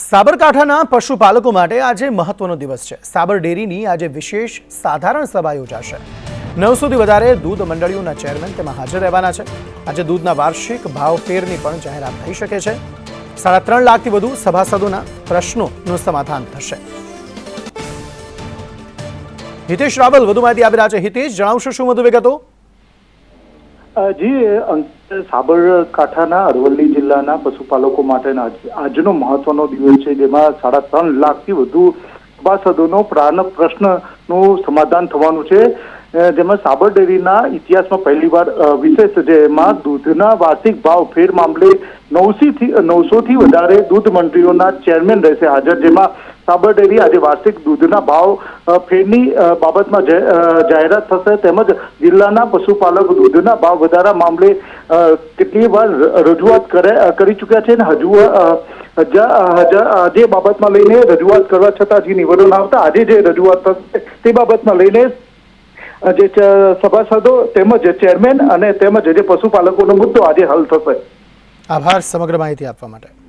સાબરકાંઠાના પશુપાલકો માટે આજે મહત્વનો દિવસ છે. સાબર ડેરીની આજે વિશેષ સાધારણ સભા યોજાશે. નવસોથી વધારે દૂધ મંડળીઓના ચેરમેન તેમાં હાજર રહેવાના છે. આજે દૂધના વાર્ષિક ભાવ ફેરની પણ જાહેરાત થઈ શકે છે. સાડા ત્રણ લાખથી વધુ સભાસદોના પ્રશ્નોનું સમાધાન થશે. હિતેશ રાવલ, વધુ માહિતી આપી રહ્યા છે. હિતેશ, જણાવશો શું વધુ વિગતો? જી સાબરકાંઠાના અરવલ્લી જિલ્લાના પશુપાલકો માટેના આજનો મહત્વનો દિવસ છે, જેમાં સાડા ત્રણ લાખથી વધુ સભાસદોનો પ્રારંભ પ્રશ્નનું સમાધાન થવાનું છે. જેમાં સાબર ડેરીના ઇતિહાસમાં પહેલીવાર વિશેષ જેમાં દૂધના વાર્ષિક ભાવ ફેર મામલે નવસી થી નવસો થી વધારે દૂધ મંડળીઓના ચેરમેન રહેશે હાજર, જેમાં સાબર ડેરી આજે વાર્ષિક દૂધના ભાવ ફેરની બાબતમાં જાહેરાત થશે તેમજ જિલ્લાના પશુપાલક દૂધના ભાવ વધારા મામલે કેટલી વાર રજૂઆત કરે ચૂક્યા છે અને હજુ જે બાબતમાં લઈને રજૂઆત કરવા છતાં જે નિવેદન આવતા આજે જે રજૂઆત થશે તે બાબતમાં લઈને જે સભાસદો તેમજ ચેરમેન અને તેમજ જે પશુપાલકોનો મુદ્દો આજે હલ થશે. આભાર સમગ્ર માહિતી આપવા માટે.